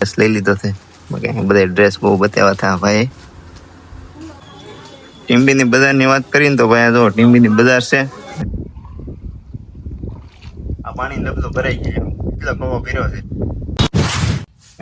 Dress લઈ લીધો છે. બધા ડ્રેસ બહુ બતાવ્યા હતા, ભાઈ. ટીમ્બીની બજારની વાત કરીને તો ભાઈ જો ટીમ્બીની બજાર છે. આ પાણી ડબલો ભરાઈ ગયો એટલો કવો પીરો છે?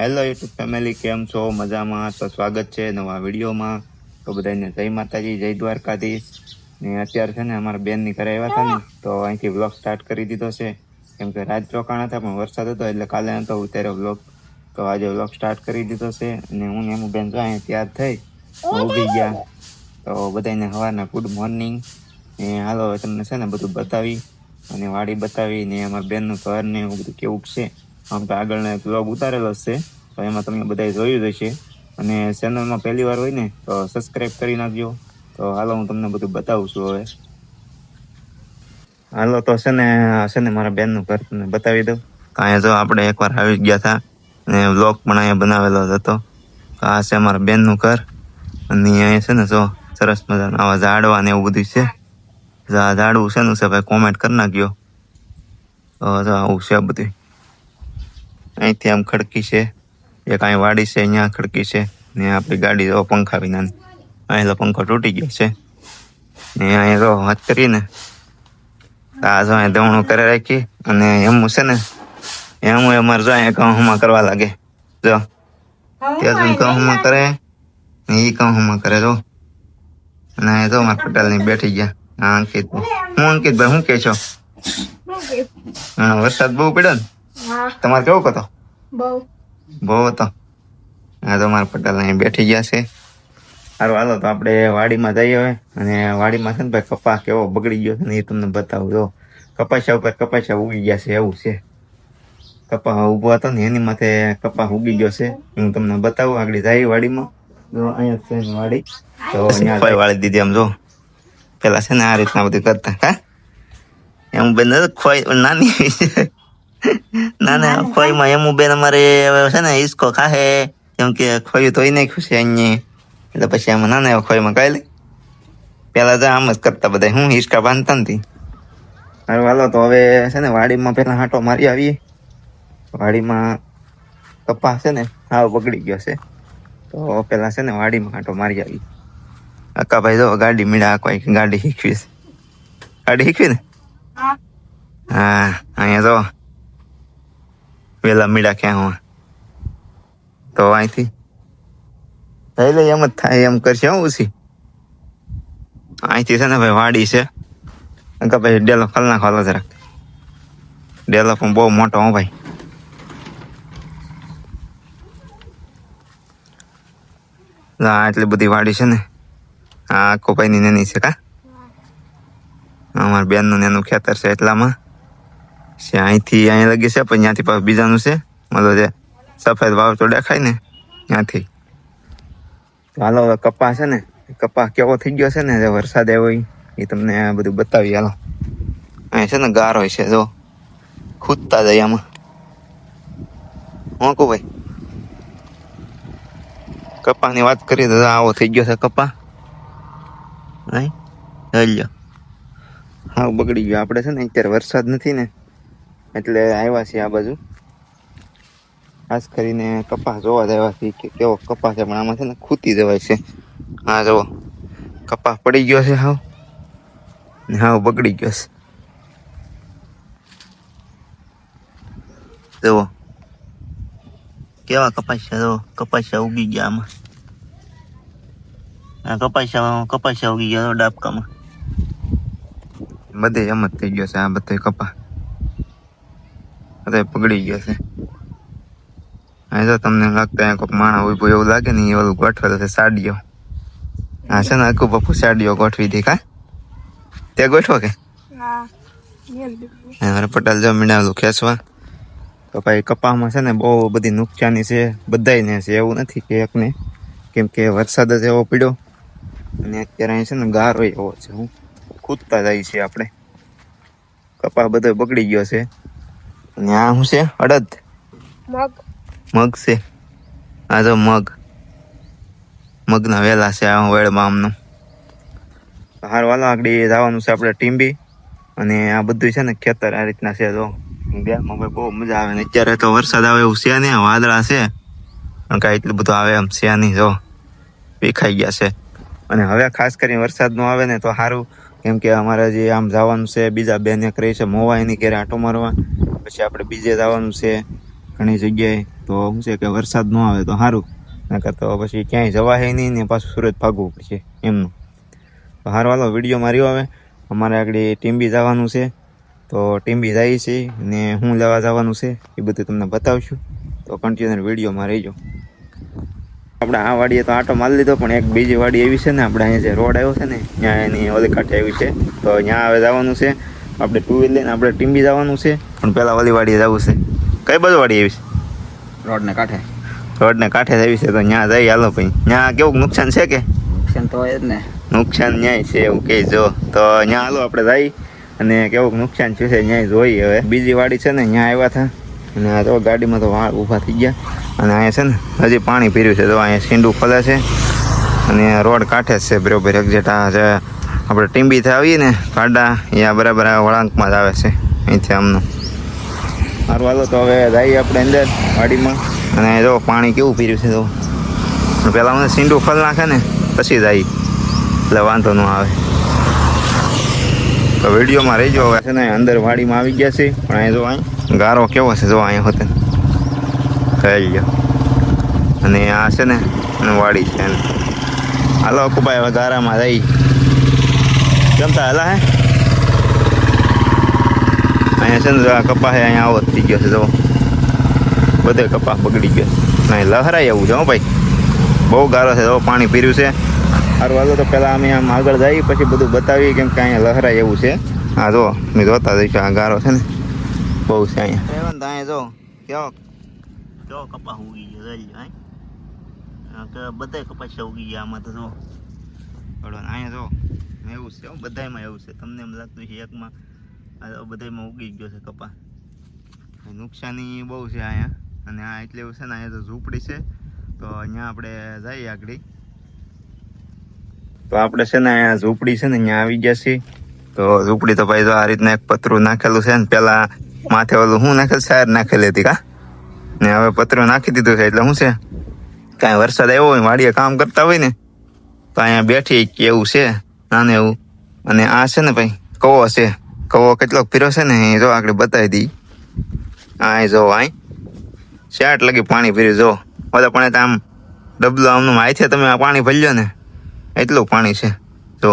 હેલો યુટ્યુબ ફેમિલી કેમ છો? મજામાં? તો સ્વાગત છે નવા વિડીયોમાં. તો બધાને જય માતાજી, જય દ્વારકાધીશ. ને અત્યારે છે ને અમારા બેનની ઘરે આવ્યા હતા ને, તો અહીંથી વ્લોગ સ્ટાર્ટ કરી દીધો છે. કેમ કે રાત રોકાણ હતા, પણ વરસાદ હતો એટલે કાલે નહોતો ઉતાર્યો વ્લોગ તો આજે વ્લોગ સ્ટાર્ટ કરી દીધો છે અને હું ને એમ બેન જો અહીંયા તૈયાર થઈ ઊભી ગયા. તો બધાને સવારના ગુડ મોર્નિંગ ને હાલો તમને છે ને બધું બતાવી અને વાડી બતાવી ને અમારા બેનનું ઘર ને એવું બધું કેવું છે. આમ તો આગળનો એક વ્લોગ ઉતારેલો છે. તો એમાં તમે બધાએ જોયું જ હશે. અને ચેનલમાં પહેલી વાર હોય ને તો સબસ્ક્રાઈબ કરી નાખજો. તો હાલો હું તમને બધું બતાવું છું હવે. હાલો તો છે ને છે ને મારા બેનનું ઘર તમને બતાવી દઉં. અહીંયા જો આપણે એકવાર આવી ગયા હતા. ને બ્લોક પણ અહીંયા બનાવેલો જ હતો. આ છે અમારા બેનનું ઘર. અને અહીંયા છે ને જો, સરસ મજાના આવા ઝાડવા ને એવું બધું છે. આ ઝાડવું છે ને છે ભાઈ કોમેન્ટ કરી નાખ્યો આવું છે બધું. અહીંથી આમ ખડકી છે. એક અહીં વાડી છે, અહીંયા ખડકી છે. ને આપણી ગાડી જો પંખા વિનાની. અહીં પંખો તૂટી ગયો છે. ને અહીંયા જો વાત કરીને આ જો અહીં દવણું કરે રાખી. અને એમ છે ને એમું અમારે જો કામ કહુંમાં કરવા લાગે. જો. ત્યાં સુધી કહુંમાં કરે. એ એ કહુંમાં કરે જો. અને એ તો મારા પટેલની બેઠી ગયા. હા અંકિત હું અંકિતભાઈ શું કે છો. હા વરસાદ બહુ પડ્યો ને? તમારે કેવો હતો? બહુ. બહુ હતો. હા તો મારા પટેલ અહીં બેઠી ગયા છે. સારું હાલો તો આપણે વાડીમાં જઈએ હવે. અને વાડીમાં છે ને ભાઈ કપાસ કેવો બગડી ગયો છે ને એ તમને બતાવું જો. કપાસિયા ઉપર કપાસિયા ઉગી ગયા છે એવું છે. કપા ઊભો હતો ને એની માથે કપા ઉગી ગયો છે. હું તમને બતાવું આગળ જાય વાડીમાં. જો અહીંયા છે વાડી. તો અહીંયા વાળી દીધી આમ જો. પેલા છે ને આ રીતના બધું કરતા હા? એમ બેન ખોઈ નાની. ના ના ખોઈમાં એમ બેન અમારે હવે છે ને ઈસકો ખાહે. કેમ કે ખોયું તોય નહીં છે અહીંયા એટલે પછી આમાં નાના એવા ખોઈમાં કાઈ લે. પેલા તો આમ જ કરતા બધા હું હિસકા બાંધતા નથી. હાલો તો હવે છે ને વાડીમાં પેલા હાંટો મારી આવીએ. વાડીમાં કપાસ છે ને હાવ બગડી ગયો છે. તો પેલા છે ને વાડીમાં કાંટો મારી આવી. અક્કા ભાઈ જો ગાડી મીડા કોઈ ગાડી શીખવી છે. ગાડી શીખવી ને? હા. હા અહીંયા જો. વેલા મીડા ક્યાં હોય. તો અહીંથી એટલે એમ જ થાય એમ કરશે હું ઓછી અહીંથી છે ને ભાઈ વાડી છે. અંકા ભાઈ ડેલો ખોલ નાખો હાલો જરાક. ડેલો પણ બહુ મોટો હો ભાઈ. આ આટલી બધી વાડી છે ને. આ આખો ભાઈની નેની છે કા? અમારા બેનનું નેનું ખેતર છે એટલામાં. અહીંથી અહીંયા લગી છે, પણ ત્યાંથી પાછું બીજાનું છે. મતલબ જે સફેદ વાવ તો દેખાય ને, ત્યાંથી. હાલો, હવે કપા છે ને, કપા કેવો થઈ ગયો છે ને, જે વરસાદ આવ્યો એ તમને બધું બતાવી, હાલો. અહીંયા છે ને, ગારો છે, જો. ખૂદતા જાય આમાં. હું કહું ભાઈ. કપાની વાત કરીએ તો આવો થઈ ગયો છે કપા. નહીં જોઈ લ્યો હા બગડી ગયો. આપણે છે ને અત્યારે વરસાદ નથી ને, એટલે આવ્યા છીએ આ બાજુ. ખાસ કરીને કપાસ જોવા જ છીએ કે કેવો કપાસ છે, પણ આમાં છે ને ખૂતી જવાય છે. હા જુઓ કપાસ પડી ગયો છે હાવ. ને હાવ બગડી ગયો છે. જુઓ કેવા કપાસિયા જુઓ કપાસિયા ઉગી ગયા આમાં. આ કપાસિયા કપાસિયા ઉગી ગયા જો ડાબકામાં. બધે એમ જ થઈ ગયો છે આ બધો કપા. બધે પગડી ગયો છે. અહીં તો તમને લાગતા કોઈક માણસ ઊભો એવું લાગે ને એ ઓલું ગોઠવેલું છે સાડીઓ. હા છે ને આખું પપ્પુ સાડીઓ ગોઠવી હતી કા? તે ગોઠવો કે? પટેલ જો મીંડાવેલું ખેંચવા. તો ભાઈ કપામાં છે ને બહુ બધી નુકસાની છે બધાયને છે એવું નથી કે એકને. કેમ કે વરસાદ જ એવો પડ્યો અને અત્યારે અહીં છે ને ગારો એવો છે હું કૂદતા જાય છે આપણે. કપા બધો બગડી ગયો છે. અને આ શું છે? અડદ. મગ. મગ છે. આ જો મગ. મગના વેલા છે આ વેળમાં આમનું. હાર વાલા આગળ જવાનું છે આપણે ટીંબી. અને આ બધું છે ને ખેતર આ રીતના છે જો. બે ભાઈ બહુ મજા આવે ને અત્યારે તો વરસાદ આવે એવું છે ને, વાદળા છે. કારણ કે એટલું બધું આવે એમ છે જો. વિખાઈ ગયા છે. અને હવે ખાસ કરીને વરસાદ ન આવે ને તો સારું કેમ કે અમારે જે આમ જવાનું છે, બીજા બેન એક છે મોવા એની ઘેરે આંટો મારવા. પછી આપણે બીજે જવાનું છે ઘણી જગ્યાએ. તો શું છે કે વરસાદ ન આવે તો સારું નકર તો પછી ક્યાંય જવાય નહીં ને પાછું સુરત ભાગવું પડશે એમનું. તો હારું, હાલો વીડિયો માર્યો હવે. અમારે આગળ ટીમ બી જવાનું છે. તો ટીમ્બી જાય છે ને હું લેવા જવાનું છે એ બધું તમને બતાવશું. તો કન્ટિન્યુ વિડીયોમાં રહીજો. આપણે આ વાડીએ તો આટો મારી લીધો પણ એક બીજી વાડી એવી છે ને આપણે અહીંયા જે રોડ આવ્યો છે ને ત્યાં એની ઓલી કાંઠે આવી છે. તો ત્યાં હવે જવાનું છે. આપણે ટુ વ્હીલ લઈને આપણે ટીમ્બી જવાનું છે પણ પહેલાં ઓલી વાડીએ જવું છે. કઈ બાજુ વાડી આવી છે? રોડને કાંઠે. રોડને કાંઠે આવી છે તો ત્યાં જઈ હાલો ભાઈ. ત્યાં કેવું નુકસાન છે કે? નુકસાન તો હોય જ ને. નુકસાન ન્યાય છે એવું કે જો તો ત્યાં હાલો આપણે જઈ. અને કેવું નુકસાન થયું છે, ન્યાય જોઈ હવે. બીજી વાડી છે ને ત્યાં આવ્યા હતા. અને આ તો ગાડીમાં તો વાળ ઊભા થઈ ગયા. અને અહીંયા છે ને, હજી પાણી પીર્યું છે. તો અહીંયા સીંડું ખોલે છે. અને રોડ કાંઠે જ છે બરોબર એક્ઝેટ આ જે આપણે ટીમ્બીથી આવીએ ને કાડા અહીંયા બરાબર આ વળાંકમાં જ આવે છે. અહીંથી આમનું. સારું હાલો તો હવે જઈએ આપણે અંદર વાડીમાં. અને જો પાણી કેવું પીર્યું છે તો પહેલાં મને સીંડું ખોલ નાખે ને, પછી જાય. એટલે વાંધો ન આવે. તો વિડીયોમાં રહેજો હવે. છે ને, અંદર વાડીમાં આવી ગયા છે. પણ અહીં જો અહીં, ગારો કેવો છે, જો અહીંયા હોતે. થઈ ગયો. અને આ છે ને વાડી છે હાલો, અકુભાઈ, હવે ગારામાં રહી. કેમ તા હલા હે? અહીંયા છે ને આ કપા હે, અહીંયા આવો થઈ ગયો છે જો બધે કપા બગડી ગયો નહીં, લહરાય એવું છે, હો ભાઈ. બહુ ગારો છે જો પાણી પીર્યું છે. સારું હાલો તો પહેલાં અમે આમ આગળ જઈએ પછી બધું બતાવીએ કેમ કે અહીંયા લહરાય એવું છે. હા જો મેં જોતા જઈશું આ ગારો છે ને બહુ છે અહીંયા. અહીંયા જો કેવો? કેવો કપાસ ઉગી ગયો રહી કે બધા કપાસ ઉગી ગયા આમાં તો જો. અહીંયા જો એવું છે બધામાં બધાયમાં એવું છે. તમને એમ લાગતું છે એકમાં બધાયમાં ઉગી ગયો છે કપાસ. નુકસાની બહુ છે અહીંયા. અને આ એટલે એવું છે ને અહીંયા તો ઝૂંપડી છે. તો અહીંયા આપણે જઈએ આગળ. તો આપણે છે ને અહીંયા ઝૂંપડી છે ને અહીંયા આવી ગયા છીએ. તો ઝૂંપડી તો ભાઈ જો આ રીતના એક પતરું નાખેલું છે ને, પેલા માથે ઓલું શું નાખેલું સાયર નાખેલી હતી કા? ને હવે પતરું નાખી દીધું છે, એટલે શું છે? કાંઈ વરસાદ આવ્યો હોય વાડીએ કામ કરતા હોય ને, તો અહીંયા બેઠી કે એવું છે, નાને એવું. અને આ છે ને ભાઈ, કવો છે? કવો કેટલો પીરો છે ને એ જો આગળ બતાવી દી આ જો અહીં શેટ લગી પાણી પીર્યું જો. બધા પણ તો આમ ડબલું આમનું હાથે તમે આ પાણી ભરજો ને એટલું પાણી છે. જો.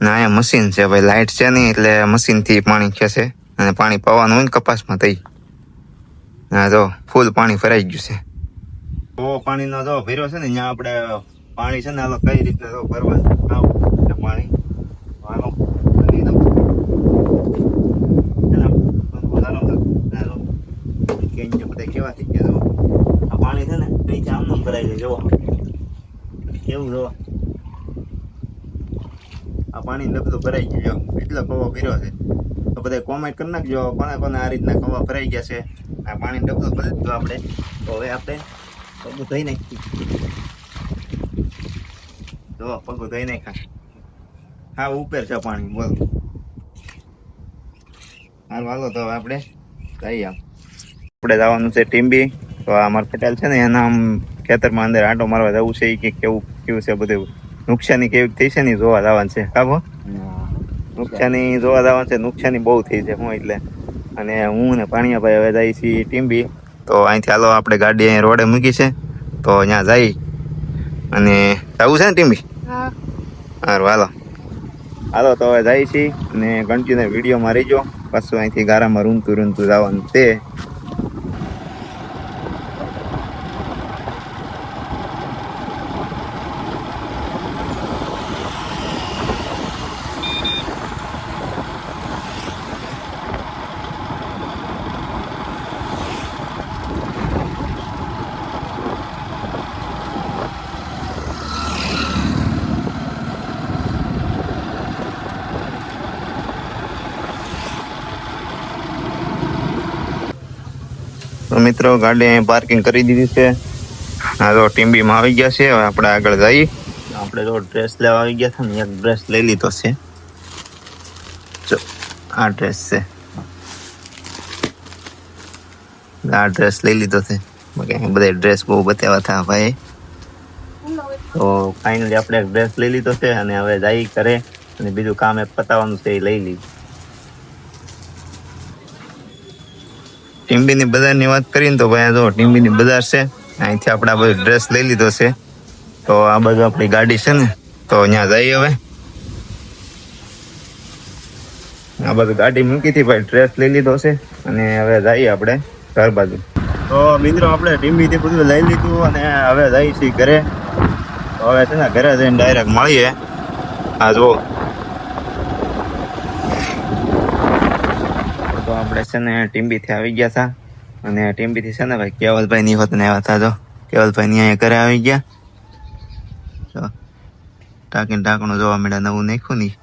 ના અહીંયા મશીન છે. ભાઈ લાઇટ છે નહીં એટલે મશીનથી પાણી ખેંચે અને પાણી પાવાનું હોય ને કપાસમાં થઈ હા જો ફૂલ પાણી ભરાઈ ગયું છે. ઓ પાણીનો જો ભર્યો છે ને ત્યાં આપણે પાણી છે ને હાલો કઈ રીતના તો ભરવાનું? પાણી હાલો ભરી દઉં. છે ને, હાલો, હાલો. કેમ કે બધા કેવા થઈ ગયા જો આ પાણી છે ને અહીંથી આમનું ભરાઈ જાય જો કેવું જો. આ પાણી ડબલું ભરાઈ ગયું. જો, એટલો કવો કર્યો છે. તો બધા કોમેન્ટ કરી નાખજો. કોને કોને આ રીતના કવા ભરાઈ ગયા છે. આ પાણી ડબલું ભરી દીધું આપણે. તો હવે આપણે પગું ધોઈ નાખી જો, પગું ધોઈ નાખ્યા. હા, ઉપર છે પાણી. બોલ. હાલ, હાલો તો હવે આપણે જઈએ આપણે જવાનું છે ટીમ્બી તો આ મારા પટેલ છે ને, એના આમ ખેતરમાં અંદર આંટો મારવા જવું છે એ કે કેવું કેવું છે બધું. નુકસાની કેવી થઈ છે ને જોવા જવાનું છે. કાબો નુકસાની જોવા જવાનું છે. નુકસાની બહુ થઈ છે હું એટલે. અને હું ને પાણીયાભાઈ હવે જાય છીએ ટીમ્બી તો અહીંથી હાલો આપણે ગાડી અહીં રોડે મૂકી છે. તો અહીંયા જઈ અને જવું છે ને ટીમ્બી સારું હાલો. હાલો તો હવે જઈએ છીએ. અને કન્ટિન્યુ વિડીયોમાં રહીજો. પાછું અહીંથી ગારામાં રૂમતું રૂમતું જવાનું તો મિત્રો, ગાડી અહીં પાર્કિંગ કરી દીધી છે. હા તો ટીમ્બીમાં આવી ગયા છે. હવે આપણે આગળ જઈએ. આપણે જો ડ્રેસ લેવા આવી ગયા હતા ને, એક ડ્રેસ લઈ લીધો છે. જો, આ ડ્રેસ છે. આ ડ્રેસ લઈ લીધો છે. બાકી બધા ડ્રેસ બહુ બતાવ્યા હતા, ભાઈ. તો ફાઇનલી આપણે ડ્રેસ લઈ લીધો છે અને હવે જઈ કરે અને બીજું કામ એક પતાવવાનું છે એ લઈ લીધું. ટીમ્બીની બજારની વાત કરીએ ને તો ભાઈ જો ટીમ્બીની બજાર છે, અહીંથી આપણે આ ડ્રેસ લઈ લીધો છે. તો આ બધું આપણી ગાડી છે ને, તો અહીંયા જઈએ હવે. આ બધું ગાડી મૂકી હતી ભાઈ ડ્રેસ લઈ લીધો છે અને હવે જઈએ આપણે ઘર બાજુ. તો મિત્રો આપણે ટીમ્બીથી બધું લઈ લીધું અને હવે જઈએ છીએ ઘરે. હવે છે ને, ઘરે જઈને ડાયરેક્ટ મળીએ. આ જો તો આપણે છે ને ટીમ્બીથી આવી ગયા હતા અને ટીમ્બીથી છે ને ભાઈ કેવલભાઈ ની હોત ને આવ્યા હતા તો કેવલભાઈ ની અહીંયા ઘરે આવી ગયા. જો, ટાંકીને ટાંકણું જોવા મળ્યા, નવું નાખ્યું ની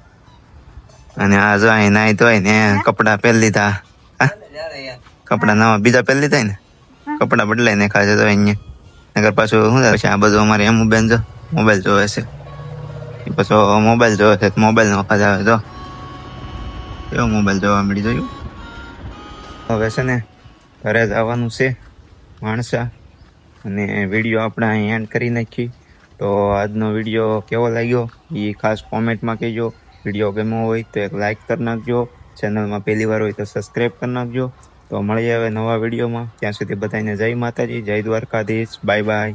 અને આ જો અહીં નાઈ ધોઈ ને કપડાં પહેરી લીધા. કપડાં નવા બીજા પહેરી લીધા ને? કપડાં બદલાઈ નાખ્યા તો અહીંયા. નગર પાછું શું થાય? છે આ બધું અમારે એમ બેન જો, મોબાઈલ જોવે છે. પછી મોબાઈલ જોવે છે મોબાઈલ નો અવાજ આવે તો કેવો મોબાઈલ જોવા મળી જોયું? હવે છે ને, ઘરે જવાનું છે, માણસા. અને વીડિયો આપણે અહીં એન્ડ કરી નાખી. તો આજનો વીડિયો કેવો લાગ્યો? એ ખાસ કોમેન્ટમાં કહેજો. વીડિયો ગમ્યો હોય તો એક લાઇક કરી નાખજો. ચેનલમાં પહેલી વાર હોય તો સબસ્ક્રાઈબ કરી નાખજો. તો મળીએ હવે નવા વિડીયોમાં. ત્યાં સુધી બધાને જય માતાજી, જય દ્વારકાધીશ. Bye bye